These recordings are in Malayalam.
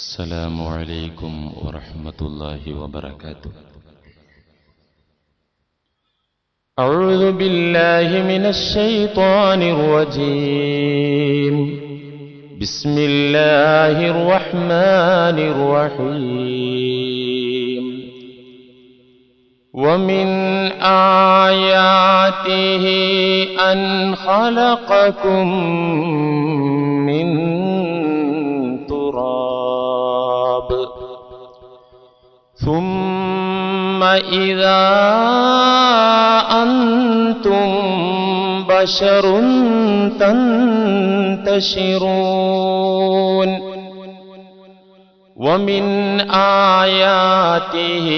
السلام عليكم ورحمة الله وبركاته. أعوذ بالله من الشيطان الرجيم. بسم الله الرحمن الرحيم. ومن آياته أن خلقكم إذا أنتم بشر تنتشرون ومن آياته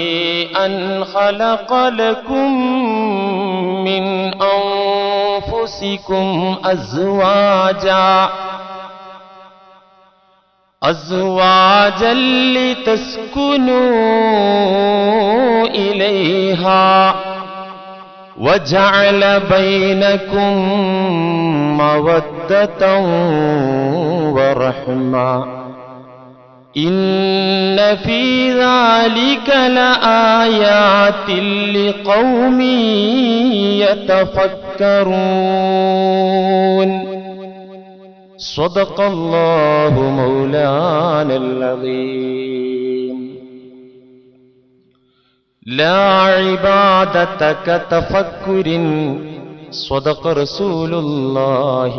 أن خلق لكم من أنفسكم أزواجا أزواجا لتسكنوا إليها وجعل بينكم مودة ورحمة إن في ذلك لآيات لقوم يتفكرون صدق الله مولانا العظيم لا عبادة كتفكر صدق رسول الله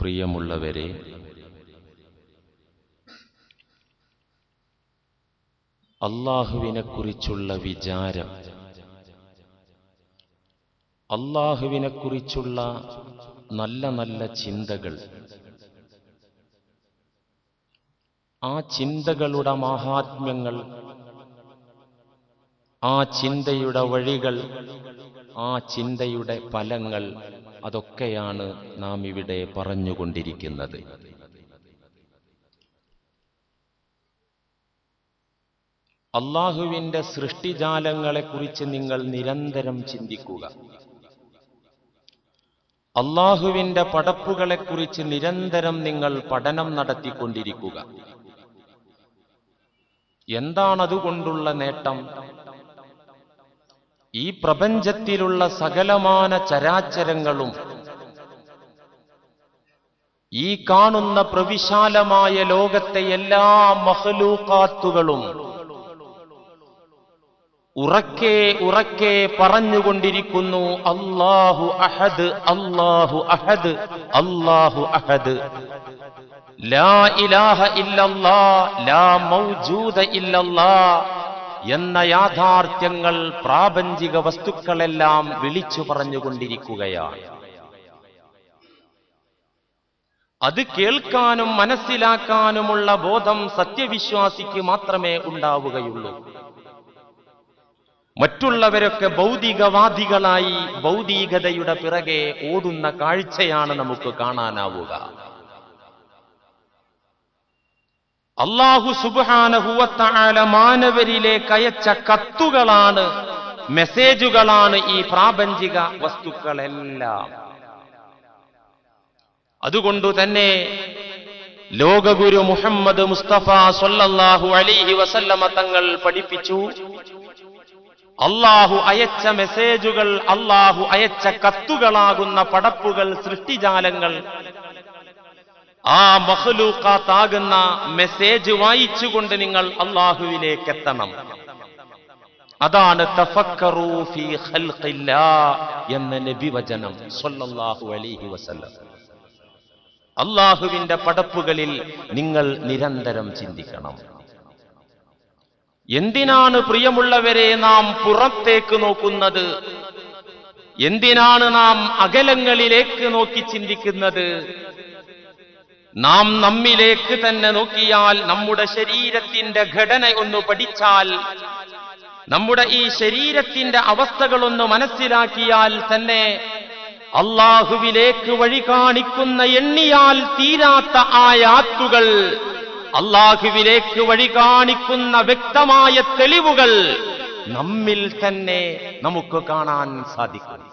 പ്രിയമുള്ളവരെ അള്ളാഹുവിനെക്കുറിച്ചുള്ള വിചാരം അള്ളാഹുവിനെക്കുറിച്ചുള്ള നല്ല നല്ല ചിന്തകൾ. ആ ചിന്തകളുടെ മാഹാത്മ്യങ്ങൾ ആ ചിന്തയുടെ വഴികൾ ആ ചിന്തയുടെ ഫലങ്ങൾ അതൊക്കെയാണ് നാം ഇവിടെ പറഞ്ഞുകൊണ്ടിരിക്കുന്നത്. അള്ളാഹുവിന്റെ സൃഷ്ടിജാലങ്ങളെക്കുറിച്ച് നിങ്ങൾ നിരന്തരം ചിന്തിക്കുക. അള്ളാഹുവിന്റെ പടപ്പുകളെക്കുറിച്ച് നിരന്തരം നിങ്ങൾ പഠനം നടത്തിക്കൊണ്ടിരിക്കുക. എന്താണതുകൊണ്ടുള്ള നേട്ടം? ഈ പ്രപഞ്ചത്തിലുള്ള സകലമാന ചരാചരങ്ങളും ഈ കാണുന്ന പ്രവിശാലമായ ലോകത്തെ എല്ലാ മഹലൂക്കാത്തുകളും ഉറക്കെ ഉറക്കെ പറഞ്ഞുകൊണ്ടിരിക്കുന്നു അല്ലാഹു അഹദ് അല്ലാഹു അഹദ് അല്ലാഹു അഹദ്. ലാ ഇലാഹ ഇല്ലല്ലാ ലാ മൗജൂദ ഇല്ലല്ലാ എന്ന യാഥാർത്ഥ്യങ്ങൾ പ്രാപഞ്ചിക വസ്തുക്കളെല്ലാം വിളിച്ചു പറഞ്ഞുകൊണ്ടിരിക്കുകയാണ്. അത് കേൾക്കാനും മനസ്സിലാക്കാനുമുള്ള ബോധം സത്യവിശ്വാസിക്ക് മാത്രമേ ഉണ്ടാവുകയുള്ളൂ. മറ്റുള്ളവരൊക്കെ ഭൗതികവാദികളായി ഭൗതികതയുടെ പിറകെ ഓടുന്ന കാഴ്ചയാണ് നമുക്ക് കാണാനാവുക. അള്ളാഹു സുബാനഹുവത്താല മാനവരിലേക്ക് അയച്ച കത്തുകളാണ് മെസ്സേജുകളാണ് ഈ പ്രാപഞ്ചിക വസ്തുക്കളെല്ലാം. അതുകൊണ്ടു തന്നെ ലോകഗുരു മുഹമ്മദ് മുസ്തഫ സൊല്ലാഹു അലിഹി വസല്ലമ തങ്ങൾ പഠിപ്പിച്ചു അള്ളാഹു അയച്ച മെസ്സേജുകൾ അള്ളാഹു അയച്ച കത്തുകളാകുന്ന പടപ്പുകൾ സൃഷ്ടിജാലങ്ങൾ. ആ മഹലൂക്കാത്താകുന്ന മെസ്സേജ് വായിച്ചുകൊണ്ട് നിങ്ങൾ അള്ളാഹുവിലേക്ക് എത്തണം അതാണ് എന്ന നബിവചനം സൊല്ലാഹു അലൈഹി വസല്ലം. അള്ളാഹുവിന്റെ പടപ്പുകളിൽ നിങ്ങൾ നിരന്തരം ചിന്തിക്കണം. എന്തിനാണ് പ്രിയമുള്ളവരെ നാം പുറത്തേക്ക് നോക്കുന്നത്? എന്തിനാണ് നാം അകലങ്ങളിലേക്ക് നോക്കി ചിന്തിക്കുന്നത്? നാം നമ്മിലേക്ക് തന്നെ നോക്കിയാൽ നമ്മുടെ ശരീരത്തിന്റെ ഘടന ഒന്ന് പഠിച്ചാൽ നമ്മുടെ ഈ ശരീരത്തിന്റെ അവസ്ഥകളൊന്ന് മനസ്സിലാക്കിയാൽ തന്നെ അള്ളാഹുവിലേക്ക് വഴി കാണിക്കുന്ന എണ്ണിയാൽ തീരാത്ത ആയാത്തുകൾ അള്ളാഹുവിലേക്ക് വഴി കാണിക്കുന്ന വ്യക്തമായ തെളിവുകൾ നമ്മിൽ തന്നെ നമുക്ക് കാണാൻ സാധിക്കും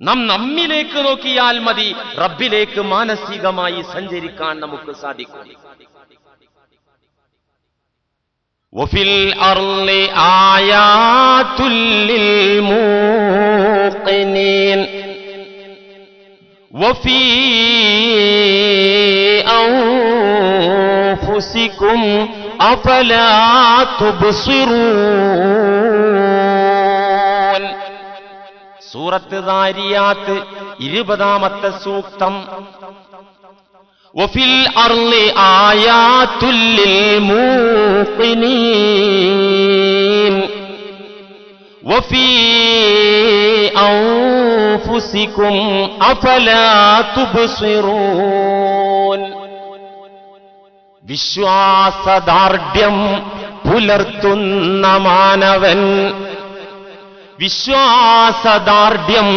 നാം നമ്മിലേക്ക് നോക്കിയാൽ മതി റബ്ബിലേക്ക് മാനസികമായി സഞ്ചരിക്കാൻ നമുക്ക് സാധിക്കും وفي الأرض آيات للموقنين وفي أنفسكم أفلا تبصرون സൂറത്ത് ദാരിയാത്ത് ഇരുപതാമത്തെ സൂക്തം وفي الأرض آيات للموقنين وفي أنفسكم أفلا تبصرون വിശ്വാസദാർഢ്യം പുലർത്തുന്ന മാനവൻ വിശ്വാസദാർഢ്യം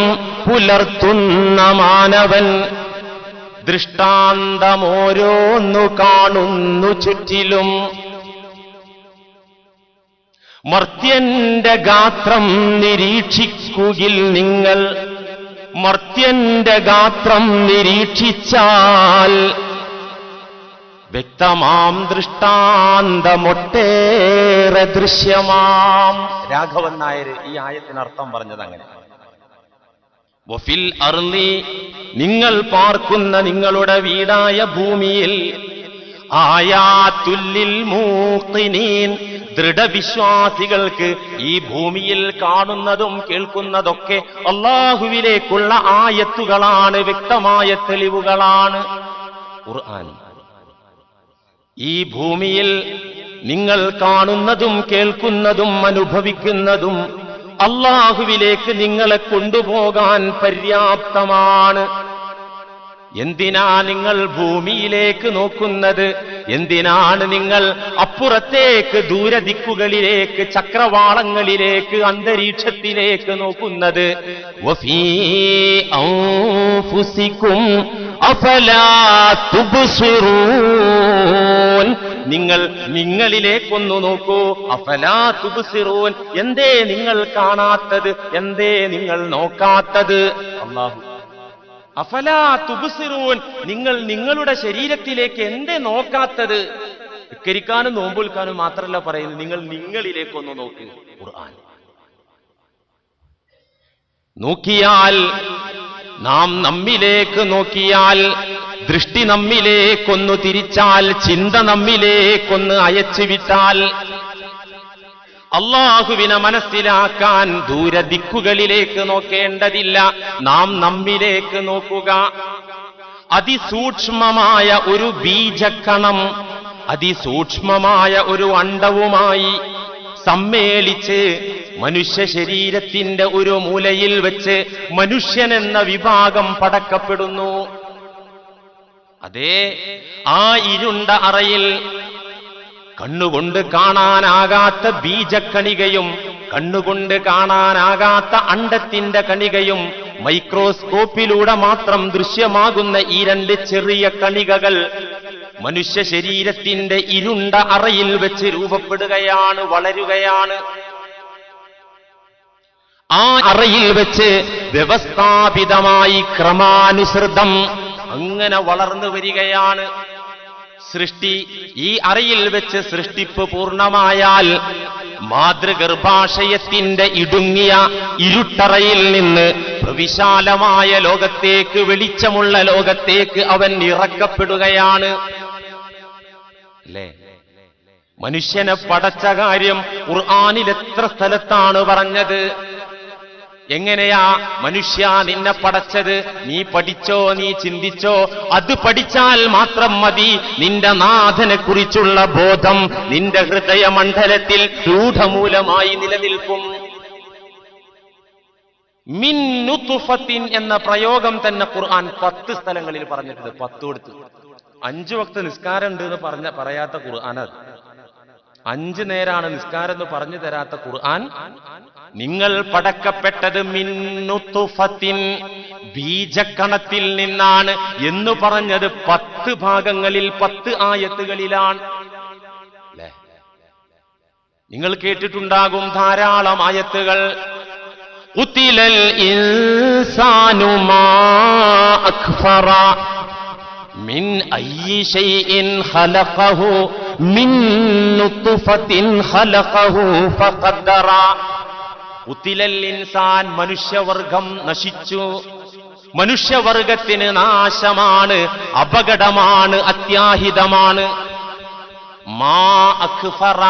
പുലർത്തുന്ന മാനവൻ ദൃഷ്ടാന്തമോരോന്നു കാണുന്നു ചുറ്റിലും മർത്യന്റെ ഗാത്രം നിരീക്ഷിക്കുകിൽ നിങ്ങൾ. മർത്യന്റെ ഗാത്രം നിരീക്ഷിച്ചാൽ വ്യക്തമാം ദൃഷ്ടാന്തമൊട്ടേറെ ദൃശ്യമാം. രാഘവൻ നായർ ഈ ആയത്തിന് അർത്ഥം പറഞ്ഞത് അങ്ങനെ വഫിൽ നിങ്ങൾ പാർക്കുന്ന നിങ്ങളുടെ വീടായ ഭൂമിയിൽ ആയാത്തുല്ലിൽ മൂക്കിനീൻ ദൃഢവിശ്വാസികൾക്ക് ഈ ഭൂമിയിൽ കാണുന്നതും കേൾക്കുന്നതൊക്കെ അള്ളാഹുവിലേക്കുള്ള ആയത്തുകളാണ് വ്യക്തമായ തെളിവുകളാണ്. ഖുർആൻ. ഈ ഭൂമിയിൽ നിങ്ങൾ കാണുന്നതും കേൾക്കുന്നതും അനുഭവിക്കുന്നതും അള്ളാഹുവിലേക്ക് നിങ്ങളെ കൊണ്ടുപോകാൻ പര്യാപ്തമാണ്. എന്തിനാ നിങ്ങൾ ഭൂമിയിലേക്ക് നോക്കുന്നത്? എന്തിനാണ് നിങ്ങൾ അപ്പുറത്തേക്ക് ദൂരദിക്കുകളിലേക്ക് ചക്രവാളങ്ങളിലേക്ക് അന്തരീക്ഷത്തിലേക്ക് നോക്കുന്നത്? നിങ്ങൾ നിങ്ങളിലേക്കൊന്നു നോക്കൂ. അഫലാ തുബുസിറൂൻ. എന്തേ നിങ്ങൾ കാണാത്തത്? എന്തേ നിങ്ങൾ നോക്കാത്തത്? അള്ളാഹു അഫലാ തുബ്സിറൂൻ നിങ്ങൾ നിങ്ങളുടെ ശരീരത്തിലേക്ക് എന്തേ നോക്കാത്തത്? ഉക്കരിക്കാനും നോമ്പുൽക്കാനും മാത്രമല്ല പറയുന്നത് നിങ്ങൾ നിങ്ങളിലേക്കൊന്ന് നോക്ക് ഖുർആൻ. നോക്കിയാൽ നാം നമ്മിലേക്ക് നോക്കിയാൽ ദൃഷ്ടി നമ്മിലേക്കൊന്നു തിരിച്ചാൽ ചിന്ത നമ്മിലേക്കൊന്ന് അയച്ചു വിട്ടാൽ അള്ളാഹുവിനെ മനസ്സിലാക്കാൻ ദൂരദിക്കുകളിലേക്ക് നോക്കേണ്ടതില്ല. നാം നമ്മിലേക്ക് നോക്കുക. അതിസൂക്ഷ്മമായ ഒരു ബീജക്കണം അതിസൂക്ഷ്മമായ ഒരു അണ്ടവുമായി സമ്മേളിച്ച് മനുഷ്യ ശരീരത്തിന്റെ ഒരു മൂലയിൽ വെച്ച് മനുഷ്യൻ എന്ന വിഭാഗം പടക്കപ്പെടുന്നു. അതേ ആ ഇരുണ്ട അറയിൽ കണ്ണുകൊണ്ട് കാണാനാകാത്ത ബീജക്കണികയും കണ്ണുകൊണ്ട് കാണാനാകാത്ത അണ്ടത്തിന്റെ കണികയും മൈക്രോസ്കോപ്പിലൂടെ മാത്രം ദൃശ്യമാകുന്ന ഈ രണ്ട് ചെറിയ കണികകൾ മനുഷ്യ ശരീരത്തിന്റെ ഇരുണ്ട അറയിൽ വെച്ച് രൂപപ്പെടുകയാണ് വളരുകയാണ്. ആ അറയിൽ വെച്ച് വ്യവസ്ഥാപിതമായി ക്രമാനുസൃതം അങ്ങനെ വളർന്നു വരികയാണ്. സൃഷ്ടി ഈ അറയിൽ വെച്ച് സൃഷ്ടിപ്പ് പൂർണമായാൽ മാതൃഗർഭാശയത്തിന്റെ ഇടുങ്ങിയ ഇരുട്ടറയിൽ നിന്ന് വിശാലമായ ലോകത്തേക്ക് വെളിച്ചമുള്ള ലോകത്തേക്ക് അവൻ ഇറക്കപ്പെടുകയാണ്. അല്ലേ മനുഷ്യനെ പടച്ച കാര്യം ഖുർആാനിൽ എത്ര സ്ഥലത്താണ് പറഞ്ഞത്? എങ്ങനെയാ മനുഷ്യ നിന്നെ പടച്ചത്? നീ പഠിച്ചോ നീ ചിന്തിച്ചോ? അത് പഠിച്ചാൽ മാത്രം മതി. നിന്റെ നാഥനെ കുറിച്ചുള്ള ബോധം നിന്റെ ഹൃദയമണ്ഡലത്തിൽ രൂഢമൂലമായി നിലനിൽക്കും. മിൻ എന്ന പ്രയോഗം തന്നെ ഖുർആൻ പത്ത് സ്ഥലങ്ങളിൽ പറഞ്ഞിട്ടുണ്ട്. പത്ത് കൊടുത്ത്. അഞ്ചു വക്ത നിസ്കാരം ഉണ്ട് എന്ന് പറഞ്ഞ പറയാത്ത ഖുർആൻ അത്. അഞ്ചു നേരാണ് നിസ്കാരം എന്ന് പറഞ്ഞു തരാത്ത ഖുർആൻ നിങ്ങൾ പടക്കപ്പെട്ടത് മിന്നുത്തുഫത്തിൻ ബീജക്കണത്തിൽ നിന്നാണ് എന്ന് പറഞ്ഞത് പത്ത് ഭാഗങ്ങളിൽ പത്ത് ആയത്തുകളിലാണ്. നിങ്ങൾ കേട്ടിട്ടുണ്ടാകും ധാരാളം ആയത്തുകൾ. ഉത്തിലൽ മിൻ ഐൻ ഖലഖഹു മിൻ നുത്ഫത്തിൻ ഖലഖഹു ഫഖദ്ദറ. ഉത്തിലൽ ഇൻസാൻ മനുഷ്യവർഗം നശിച്ചു. മനുഷ്യവർഗത്തിന് നാശമാണ് അപകടമാണ് അത്യാഹിതമാണ്. മാ അക്ഫറ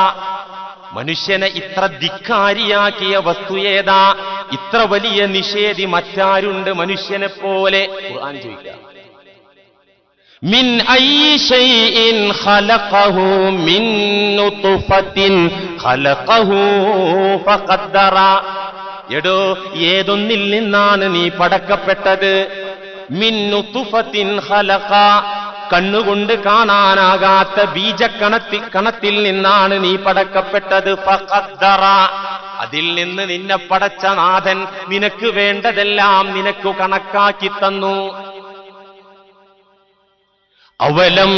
മനുഷ്യനെ ഇത്ര ധിക്കാരിയാക്കിയ വസ്തു ഏതാ? ഇത്ര വലിയ നിഷേധി മറ്റാരുണ്ട് മനുഷ്യനെ പോലെ? ചോദിക്കുക. മിൻ ഷൈഇൻ ഖലഖഹു മിൻ നുത്ഫത്തിൻ ഖലഖഹു ഫഖദ്ദറ. എടോ ഏതൊന്നിൽ നിന്നാണ് നീ പടക്കപ്പെട്ടത്? മിൻ നുത്ഫത്തിൻ ഖലഖ. കണ്ണുകൊണ്ട് കാണാനാകാത്ത ബീജക്കണത്തി കണത്തിൽ നിന്നാണ് നീ പടക്കപ്പെട്ടത്. ഫഖദ്ദറ. അതിൽ നിന്ന് നിന്നെ പടച്ച നാഥൻ നിനക്ക് വേണ്ടതെല്ലാം നിനക്ക് കണക്കാക്കി തന്നു. അവലം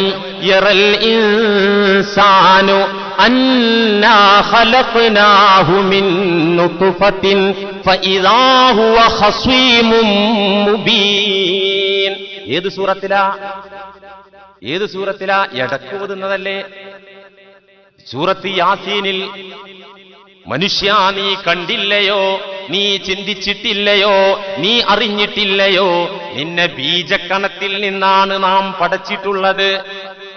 യറൽ ഇൻസാനു അന്നാ ഖലഖ്നാഹു മിൻ നുത്ഫത്തിൻ ഫഇദാഹു ഖസീമും മുബീൻ. ഏത് സൂറത്തിലാ? ഏത് സൂറത്തിലാ? എടക്ക് ഓതുന്നതല്ലേ? സൂറത്ത് യാസീനിൽ മനുഷ്യ നീ കണ്ടില്ലയോ? നീ ചിന്തിച്ചിട്ടില്ലയോ? നീ അറിഞ്ഞിട്ടില്ലയോ? നിന്നെ ബീജക്കണത്തിൽ നിന്നാണ് നാം പടച്ചിട്ടുള്ളത്.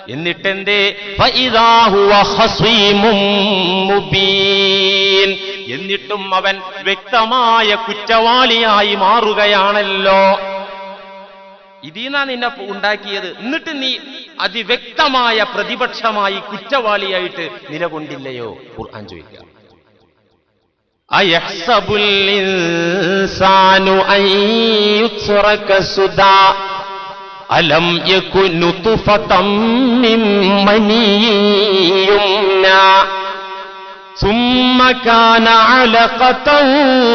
എന്നിട്ടെന്തേ? എന്നിട്ടും അവൻ വ്യക്തമായ കുറ്റവാളിയായി മാറുകയാണല്ലോ. ഇതിന്നാ നിന്നെ ഉണ്ടാക്കിയത്. എന്നിട്ട് നീ അതിവ്യക്തമായ പ്രതിപക്ഷമായി കുറ്റവാളിയായിട്ട് നിലകൊണ്ടില്ലയോ? ഖുർആൻ ചോദിക്കുക. أيحسب الإنسان أن يترك سدى؟ ألم يكن نطفة من مني يمنى؟ ثم كان علقة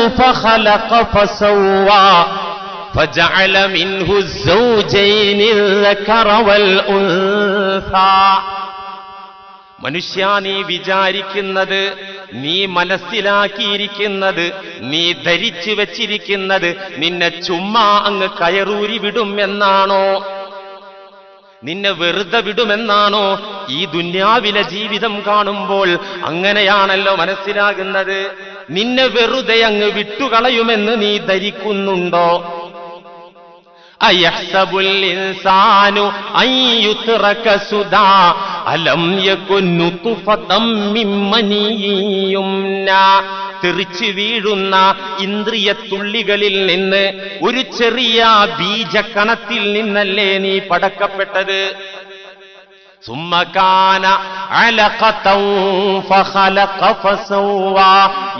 فخلق فسوى. فجعل منه الزوجين الذكر والأنثى. മനുഷ്യ നീ വിചാരിക്കുന്നത് നീ മനസ്സിലാക്കിയിരിക്കുന്നത് നീ ധരിച്ചു വച്ചിരിക്കുന്നത് നിന്നെ ചുമ്മാ അങ്ങ് കയറൂരി വിടും എന്നാണോ? നിന്നെ വെറുതെ വിടുമെന്നാണോ? ഈ ദുന്യാവിലെ ജീവിതം കാണുമ്പോൾ അങ്ങനെയാണല്ലോ മനസ്സിലാകുന്നത്. നിന്നെ വെറുതെ അങ്ങ് വിട്ടുകളയുമെന്ന് നീ ധരിക്കുന്നുണ്ടോ? തെറിച്ചു വീഴുന്ന ഇന്ദ്രിയത്തുള്ളികളിൽ നിന്ന് ഒരു ചെറിയ ബീജക്കണത്തിൽ നിന്നല്ലേ നീ പടക്കപ്പെട്ടത്?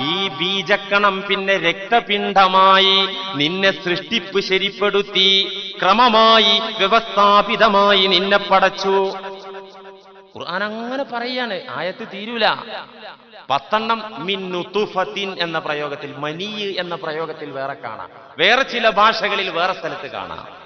ഈ ബീജക്കണം പിന്നെ രക്തപിണ്ഡമായി നിന്നെ സൃഷ്ടിപ്പ് ശരിപ്പെടുത്തി ക്രമമായി വ്യവസ്ഥാപിതമായി നിന്നെ പടച്ചു. ഖുർആൻ അങ്ങനെ പറയാണ് ആയത്ത് തീരൂല. പത്തെണ്ണം മിൻ നുതുഫത്തിൻ എന്ന പ്രയോഗത്തിൽ മനീ എന്ന പ്രയോഗത്തിൽ വേറെ കാണാം. വേറെ ചില ഭാഷകളിൽ വേറെ സ്ഥലത്ത് കാണാം.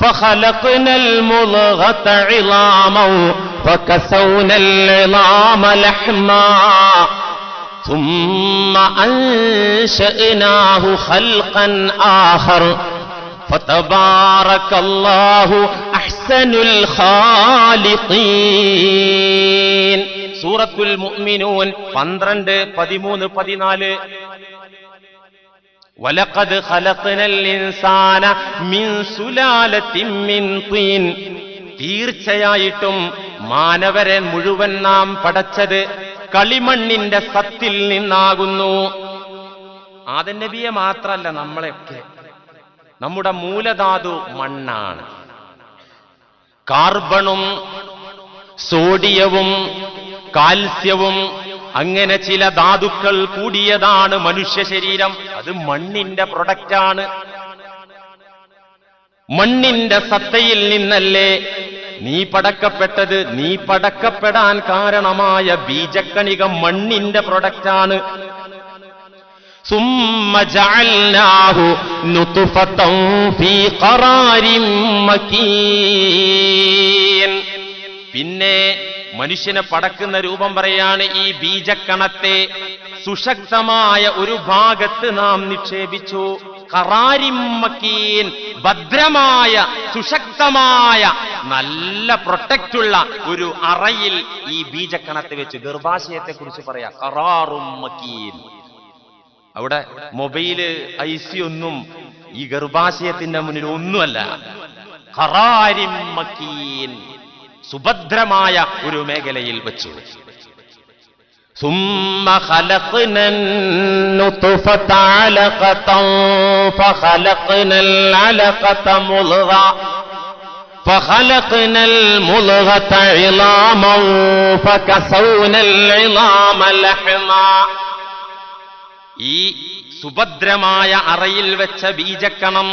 فخلقنا المضغة عظاما فكسونا العظام لحما ثم أنشأناه خلقا آخر فتبارك الله أحسن الخالقين سورة المؤمنون 12 13 14 വലക്കത് ഇൻസാന മിൻ സുലാലത്തിൻ മിൻ തീൻ. തീർച്ചയായിട്ടും മാനവരെ മുഴുവൻ നാം പടച്ചത് കളിമണ്ണിന്റെ സത്തിൽ നിന്നാകുന്നു. ആദൻ നബിയെ മാത്രമല്ല നമ്മളെയൊക്കെ. നമ്മുടെ മൂലധാതു മണ്ണാണ്. കാർബണും സോഡിയവും കാൽസ്യവും അങ്ങനെ ചില ധാതുക്കൾ കൂടിയതാണ് മനുഷ്യ ശരീരം. അത് മണ്ണിന്റെ പ്രൊഡക്റ്റാണ് മണ്ണിന്റെ സത്തയിൽ നിന്നല്ലേ നീ പടക്കപ്പെട്ടത്? നീ പടക്കപ്പെടാൻ കാരണമായ ബീജക്കണിക മണ്ണിന്റെ പ്രൊഡക്റ്റാണ് പിന്നെ മനുഷ്യനെ പടക്കുന്ന രൂപം പറയാണ് ഈ ബീജക്കണത്തെ. സുശക്തമായ ഒരു ഭാഗത്ത് നാം നിക്ഷേപിച്ചു. കറാരിമ്മക്കീൻ ഭദ്രമായ സുശക്തമായ നല്ല പ്രൊട്ടക്റ്റുള്ള ഒരു അറയിൽ ഈ ബീജക്കണത്തെ വെച്ച് ഗർഭാശയത്തെ കുറിച്ച് പറയാം. കറാറുമ്മക്കീൻ. അവിടെ മൊബൈൽ ഐ സി ഒന്നും ഈ ഗർഭാശയത്തിന്റെ മുന്നിൽ ഒന്നുമല്ല. കറാരിമ്മക്കീൻ. മക്കീൻ സുഭദ്രമായ ഒരു മേഖലയിൽ വെച്ചു ثم خلقنا النطفة علقة فخلقنا العلقة مضغة فخلقنا المضغة عظاما فكسونا العظام لحما ഈ സുഭദ്രമായ അറയിൽ വെച്ച ബീജക്കണം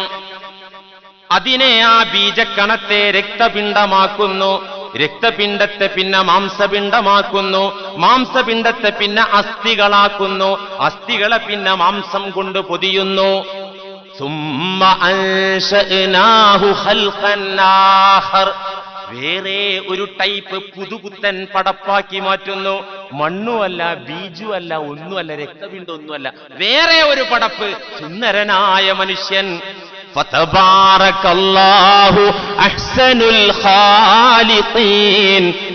അതിനെ ആ ബീജക്കണത്തെ രക്തപിണ്ഡമാക്കുന്നു രക്തപിണ്ഡത്തെ പിന്നെ മാംസപിണ്ഡമാക്കുന്നു. മാംസപിണ്ഡത്തെ പിന്നെ അസ്ഥികളാക്കുന്നു. അസ്ഥികളെ പിന്നെ മാംസം കൊണ്ട് പൊതിയുന്നു. വേറെ ഒരു ടൈപ്പ് പുതുപുത്തൻ പടപ്പാക്കി മാറ്റുന്നു. മണ്ണുമല്ല ബീജുമല്ല ഒന്നുമല്ല രക്തബിന്ദു വേറെ ഒരു പടപ്പ്. സുന്ദരനായ മനുഷ്യൻ.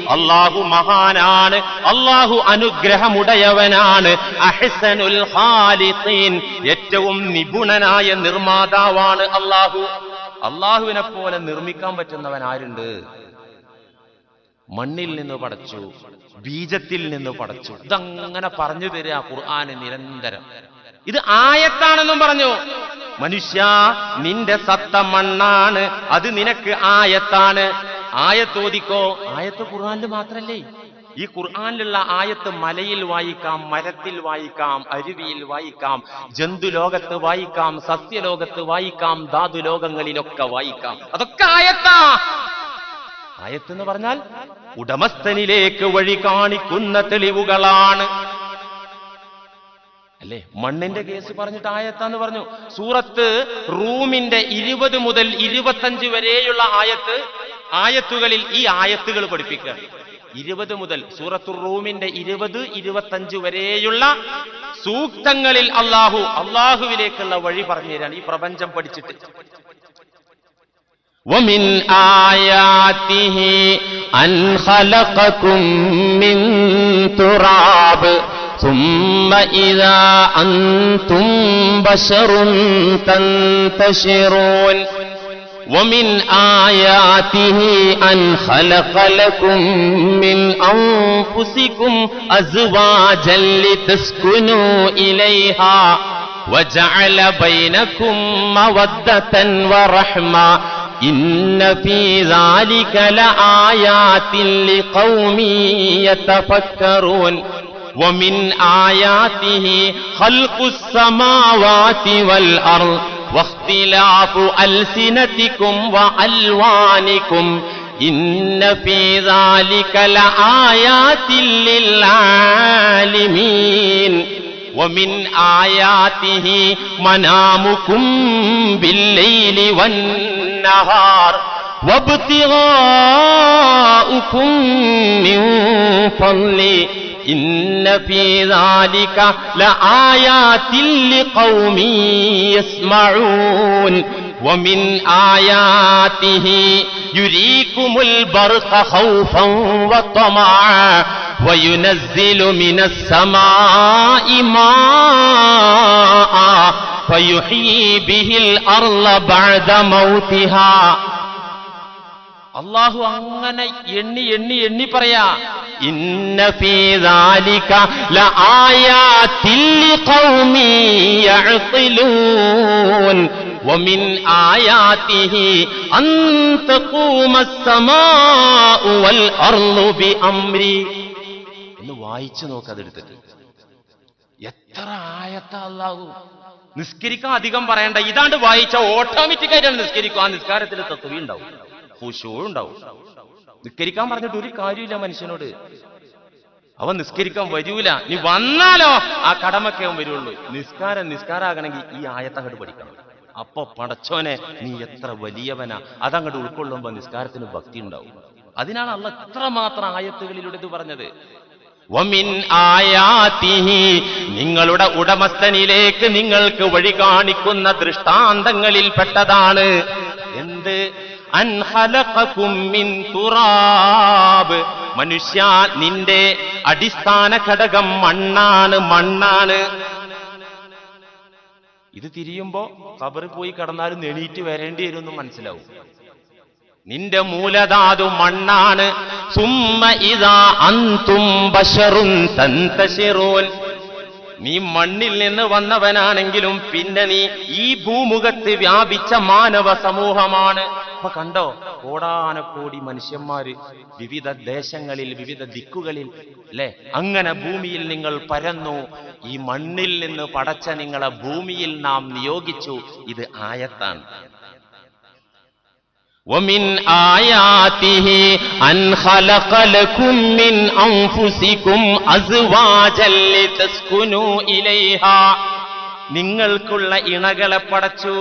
അല്ലാഹു മഹാനാണ് അല്ലാഹു അനുഗ്രഹമുടയവനാണ് അഹ്സനുൽ ഖാലിഖീൻ. ഏറ്റവും നിപുണനായ നിർമ്മാതാവാണ് അള്ളാഹു അള്ളാഹുവിനെ പോലെ നിർമ്മിക്കാൻ പറ്റുന്നവൻ ആരുണ്ട്? മണ്ണിൽ നിന്ന് പടച്ചു ബീജത്തിൽ നിന്ന് പടച്ചു. ഇതങ്ങനെ പറഞ്ഞു തരിക ഖുർആാന് നിരന്തരം. ഇത് ആയത്താണെന്നും പറഞ്ഞു. മനുഷ്യ നിന്റെ സത്ത മണ്ണാണ്. അത് നിനക്ക് ആയത്താണ്. ആയത്തോദിക്കോ ആയത്ത് ഖുർആാനിൽ മാത്രല്ലേ? ഈ ഖുർആാനിലുള്ള ആയത്ത് മലയിൽ വായിക്കാം മരത്തിൽ വായിക്കാം അരുവിയിൽ വായിക്കാം ജന്തു ജന്തുലോകത്ത് വായിക്കാം സസ്യലോകത്ത് വായിക്കാം ധാതു ലോകങ്ങളിലൊക്കെ വായിക്കാം. അതൊക്കെ ആയത്താ. ആയത്ത് എന്ന് പറഞ്ഞാൽ ഉടമസ്ഥനിലേക്ക് വഴി കാണിക്കുന്ന തെളിവുകളാണ്. അല്ലേ മണ്ണിന്റെ കേസ് പറഞ്ഞിട്ട് ആയത്താന്ന് പറഞ്ഞു സൂറത്ത് റൂമിന്റെ ഇരുപത് മുതൽ ഇരുപത്തഞ്ച് വരെയുള്ള ആയത്ത് ആയത്തുകളിൽ ഈ ആയത്തുകൾ പഠിപ്പിക്കുക ഇരുപത് മുതൽ സൂറത്തു റൂമിന്റെ ഇരുപത് ഇരുപത്തഞ്ച് വരെയുള്ള സൂക്തങ്ങളിൽ അള്ളാഹു അള്ളാഹുവിലേക്കുള്ള വഴി പറഞ്ഞു തരാണ് ഈ പ്രപഞ്ചം പഠിച്ചിട്ട് ومن آياته أن خلقكم من تراب ثم إذا أنتم بشر تنتشرون. ومن آياته أن خلق لكم من أنفسكم أزواجا لتسكنوا إليها وجعل بينكم مودة ورحمة. إن في ذلك لآيات لقوم يتفكرون. ومن آياته خلق السماوات والأرض واختلاف ألسنتكم وألوانكم إن في ذلك لآيات للعالمين ومن آياته منامكم بالليل والنهار وابتغاؤكم من فضله إن في ذلك لآيات لقوم يسمعون ومن آياته يريكم البرق خوفا وطمعا وينزل من السماء ماء فيحيي به الأرض بعد موتها അള്ളാഹു അങ്ങനെ എണ്ണി എണ്ണി എണ്ണി പറയാ ഇന്ന ഫീ ذلك لآيات لقوم يعقلون ومن آياته أن تقوم السماء والأرض بأمري എന്ന് വായിച്ചു നോക്ക് അതെടുത്തിട്ട് എത്ര ആയത്ത അല്ലാഹു നിസ്കരിക്കാൻ അധികം പറയണ്ട ഇതാണ്ട് വായിച്ച ഓട്ടോമാറ്റിക് ആയിട്ടാണ് നിസ്കരിക്കും ആ നിസ്കാരത്തിൽ തത്വ ഉണ്ടാവും ഹുഷൂ ഉണ്ടാവും നിസ്കരിക്കാൻ പറഞ്ഞിട്ട് ഒരു കാര്യമില്ല മനുഷ്യനോട്. അവൻ നിസ്കരിക്കാൻ വരൂല. നീ വന്നാലോ ആ കടമൊക്കെ അവൻ വരുള്ളൂ. നിസ്കാരം നിസ്കാരാകണമെങ്കിൽ ഈ ആയത്തങ്ങോട്ട് പഠിക്കണം. അപ്പൊ പടച്ചോനെ നീ എത്ര വലിയവനാ. അതങ്ങോട്ട് ഉൾക്കൊള്ളുമ്പോ നിസ്കാരത്തിന് ഭക്തി ഉണ്ടാവും. അതിനാണ് അള്ള എത്രമാത്രം ആയത്തുകളിലൂടെ ഇത് പറഞ്ഞത് ആയാതിഹി നിങ്ങളുടെ ഉടമസ്ഥനിലേക്ക് നിങ്ങൾക്ക് വഴി കാണിക്കുന്ന ദൃഷ്ടാന്തങ്ങളിൽ പെട്ടതാണ് എന്ത്? മനുഷ്യ നിന്റെ അടിസ്ഥാന ഘടകം മണ്ണാണ് മണ്ണാണ്. ഇത് തിരിയുമ്പോ കബറി പോയി കടന്നാലും എണീറ്റ് വരേണ്ടി വരുമെന്ന് മനസ്സിലാവും. നിന്റെ മൂലധാതു മണ്ണാണ്. സുമ്മ ഇതാ അന്തും ബഷറും തന്തശിറൂൻ നീ മണ്ണിൽ നിന്ന് വന്നവനാണെങ്കിലും പിന്നെ നീ ഈ ഭൂമുഖത്ത് വ്യാപിച്ച മാനവ സമൂഹമാണ്. അപ്പൊ കണ്ടോ കോടാനക്കോടി മനുഷ്യന്മാര് വിവിധ ദേശങ്ങളിൽ വിവിധ ദിക്കുകളിൽ അല്ലെ? അങ്ങനെ ഭൂമിയിൽ നിങ്ങൾ പരന്നു. ഈ മണ്ണിൽ നിന്ന് പടച്ച നിങ്ങളെ ഭൂമിയിൽ നാം നിയോഗിച്ചു. ഇത് ആയത്താണ്. ومن آياته أن خلق لكم من أنفسكم أزواجا لتسكنوا إليها നിങ്ങൾക്കുള്ള ഇണകളെ പടച്ചു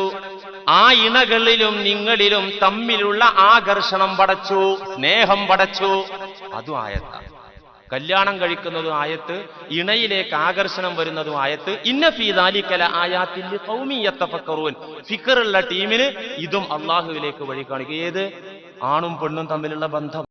ആ ഇണകളിലും നിങ്ങളിലും തമ്മിലുള്ള ആകർഷണം പടച്ചു സ്നേഹം പടച്ചു അതും ആയത്താണ് കല്യാണം കഴിക്കുന്നതും ആയത്ത് ഇണയിലേക്ക് ആകർഷണം വരുന്നതും ആയത്ത് ഇന്ന ഫീദാലിക്കല ആയാത്തിൽ കൗമിയത്തഫക്കറൂൻ ഫിക്കറുള്ള ടീമിന് ഇതും അള്ളാഹുവിലേക്ക് വഴി കാണിക്കുക ഏത്? ആണും പെണ്ണും തമ്മിലുള്ള ബന്ധം.